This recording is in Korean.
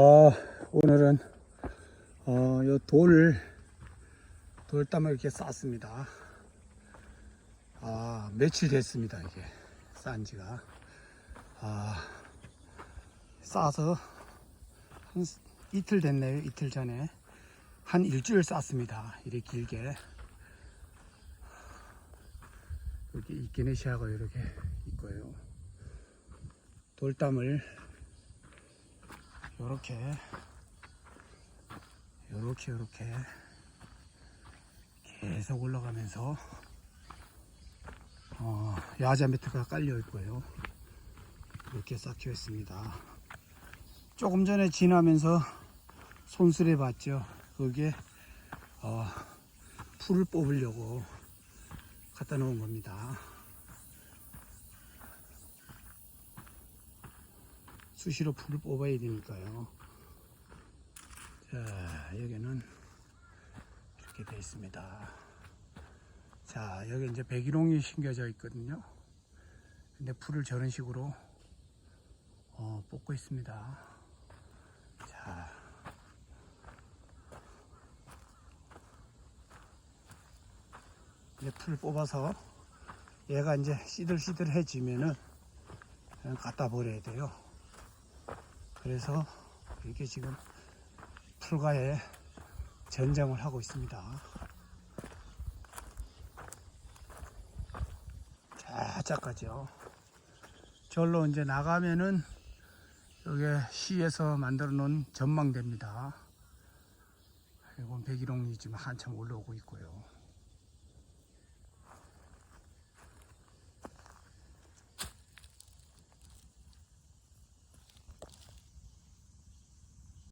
어, 오늘은 어, 요 돌, 돌담을 이렇게 쌌습니다. 아, 며칠 됐습니다, 이게. 싼 지가. 아, 싸서 한 이틀 됐네요, 이틀 전에. 한 일주일 쌌습니다. 이렇게 길게. 여기 이기네시아가 이렇게 있고요. 돌담을 요렇게. 요렇게 요렇게. 계속 올라가면서 어, 야자 매트가 깔려 있고요. 이렇게 쌓여 있습니다. 조금 전에 지나면서 손수레 봤죠? 거기에 어, 풀을 뽑으려고 갖다 놓은 겁니다 수시로 풀을 뽑아야 되니까요. 자, 여기는 이렇게 되어 있습니다. 자, 여기 이제 백일홍이 심겨져 있거든요. 근데 풀을 저런 식으로 어, 뽑고 있습니다. 자, 이제 풀 뽑아서 얘가 이제 시들시들해지면은 갖다 버려야 돼요. 그래서 이게 지금 풀가에 전장을 하고 있습니다. 자작가죠. 절로 이제 나가면은 여기 시에서 만들어 놓은 전망대입니다. 이건 백일홍이 지금 한참 올라오고 있고요.